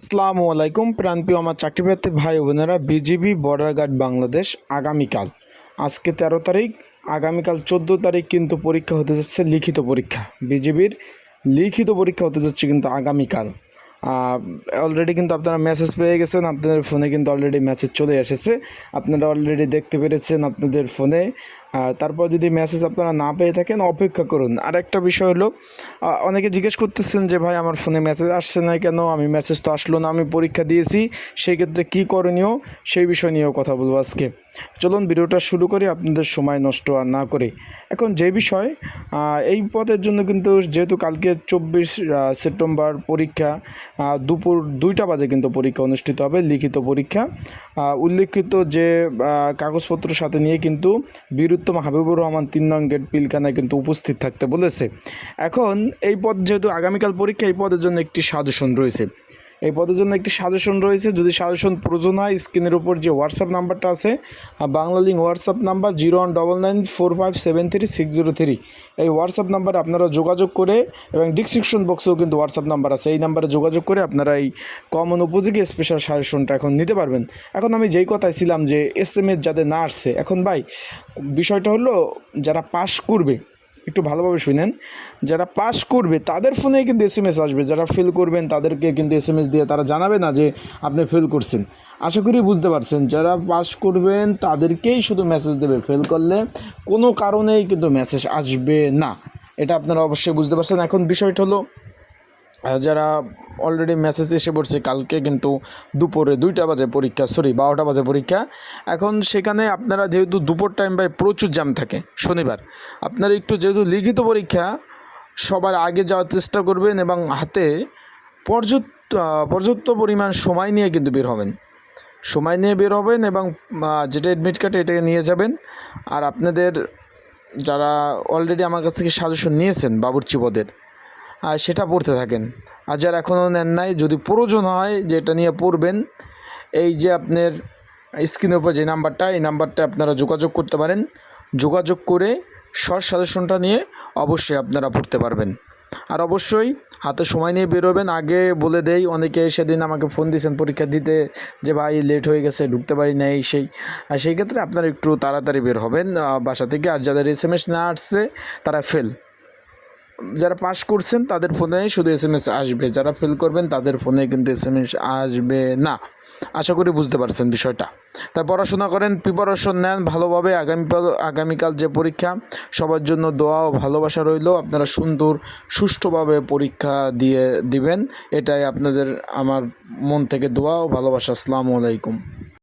আসসালামু আলাইকুম, প্রাণপ্রিয় আমার চাকরিপ্রার্থী ভাই বোনেরা, বিজিবি বর্ডার গার্ড বাংলাদেশ আগামীকাল। আজকে তেরো তারিখ, আগামীকাল চোদ্দ তারিখ কিন্তু পরীক্ষা হতে যাচ্ছে লিখিত পরীক্ষা। বিজিবির লিখিত পরীক্ষা হতে যাচ্ছে কিন্তু আগামীকাল। অলরেডি কিন্তু আপনারা মেসেজ পেয়ে গেছেন, আপনাদের ফোনে কিন্তু অলরেডি মেসেজ চলে এসেছে। আপনারা অলরেডি দেখতে পেরেছেন আপনাদের ফোনে আর তারপর যদি মেসেজ আপনারা না পেয়ে থাকেন, অপেক্ষা করুন। আর একটা বিষয় হলো অনেকে জিজ্ঞেস করতেছেন যে, ভাই, আমার ফোনে মেসেজ আসছে না কেন? আমি মেসেজ তো আসলো না, আমি পরীক্ষা দিয়েছি। সেই ক্ষেত্রে কী করণীয়? সেই বিষয় নিয়েও কথা বলব আজকে। চলুন ভিডিওটা শুরু করি, আপনাদের সময় নষ্ট আর না করে। এখন যে বিষয় এই পদের জন্য কিন্তু যেহেতু কালকে চব্বিশ সেপ্টেম্বর পরীক্ষা দুপুর দুইটা বাজে কিন্তু পরীক্ষা অনুষ্ঠিত হবে, লিখিত পরীক্ষা। উল্লেখিত যে কাগজপত্র সাথে নিয়ে কিন্তু বীরুত্তম হাবিবুর রহমান তিন নং গেট পিলখানায় কিন্তু উপস্থিত থাকতে বলেছে। এখন এই পদ যেহেতু আগামীকাল পরীক্ষা, এই পদের জন্য একটি সাজেশন রয়েছে। এই পদের জন্য একটি সাজেশন রয়েছে। যদি সাজেশন প্রয়োজন হয় স্ক্রিনের উপর যে হোয়াটসঅ্যাপ নাম্বারটা আছে Banglalink WhatsApp number zero one double nine four five seven three six zero three এই হোয়াটসঅ্যাপ নাম্বারে আপনারা যোগাযোগ করে এবং ডিসক্রিপশন বক্সেও কিন্তু হোয়াটসঅ্যাপ নাম্বার আছে। এই নাম্বারে যোগাযোগ করে আপনারা এই কমন উপযোগী স্পেশাল সাজেশনটা এখন নিতে পারবেন। এখন আমি যেই কথায় ছিলাম যে এস এম এস যাদের না আসছে, এখন ভাই, বিষয়টা হলো যারা পাস করবে একটু ভালোভাবে শুনেন। যারা পাস করবে, তাদের ফোনে কিন্তু এস এম এস আসবে। যারা ফিল করবেন, তাদেরকে কিন্তু এস এম এস দিয়ে তারা জানাবে না যে আপনি ফেল করছেন। আশা করি বুঝতে পারছেন, যারা পাস করবেন, তাদেরকেই শুধু মেসেজ দেবে। ফেল করলে কোনো কারণেই কিন্তু মেসেজ আসবে না। এটা আপনারা অবশ্যই বুঝতে পারছেন। এখন বিষয়টা হলো যারা অলরেডি মেসেজ এসে পড়ছে কালকে কিন্তু দুপুরে দুইটা বাজে পরীক্ষা সরি বারোটা বাজে পরীক্ষা। এখন সেখানে আপনারা যেহেতু দুপুর টাইম বাই প্রচুর জ্যাম থাকে শনিবার, আপনারা একটু যেহেতু লিখিত পরীক্ষা, সবার আগে যাওয়ার চেষ্টা করবেন এবং হাতে পর্যাপ্ত পর্যাপ্ত পরিমাণ সময় নিয়ে কিন্তু বের হবেন। সময় নিয়ে বের হবেন এবং যেটা অ্যাডমিট কার্ড এটাকে নিয়ে যাবেন। আর আপনাদের যারা অলরেডি আমার কাছ থেকে সাজেশন নিয়েছেন বাবুর্চি পদের আর সেটা পড়তে থাকেন। আর যারা এখনও নেন নাই, যদি প্রয়োজন হয় যে এটা নিয়ে পড়বেন, এই যে আপনার স্ক্রিনের উপর যে নাম্বারটা, এই নাম্বারটা আপনারা যোগাযোগ করতে পারেন। যোগাযোগ করে শর্ট সাজেশনটা নিয়ে অবশ্যই আপনারা পড়তে পারবেন। আর অবশ্যই হাতে সময় নিয়ে বেরোবেন। আগে বলে দেই, অনেকে সেদিন আমাকে ফোন দিয়েছেন পরীক্ষা দিতে, যে ভাই লেট হয়ে গেছে, ঢুকতে পারি না এই সেই। আর সেই ক্ষেত্রে আপনারা একটু তাড়াতাড়ি বের হবেন বাসা থেকে। আর যাদের এস এম এস না আসছে, তারা ফেল যারা পাস করছেন, তাদের ফোনে শুধু এস এম এস আসবে। যারা ফেল করবেন, তাদের ফোনে কিন্তু এস এম এস আসবে না। আশা করি বুঝতে পারছেন বিষয়টা। তাই পড়াশোনা করেন প্রিপারেশন নেন ভালোভাবে। আগামী আগামীকাল যে পরীক্ষা, সবার জন্য দোয়া ও ভালোবাসা রইল। আপনারা সুন্দর, সুষ্ঠুভাবে পরীক্ষা দিয়ে দিবেন। এটাই আপনাদের আমার মন থেকে দোয়া ও ভালোবাসা। আসসালামু আলাইকুম।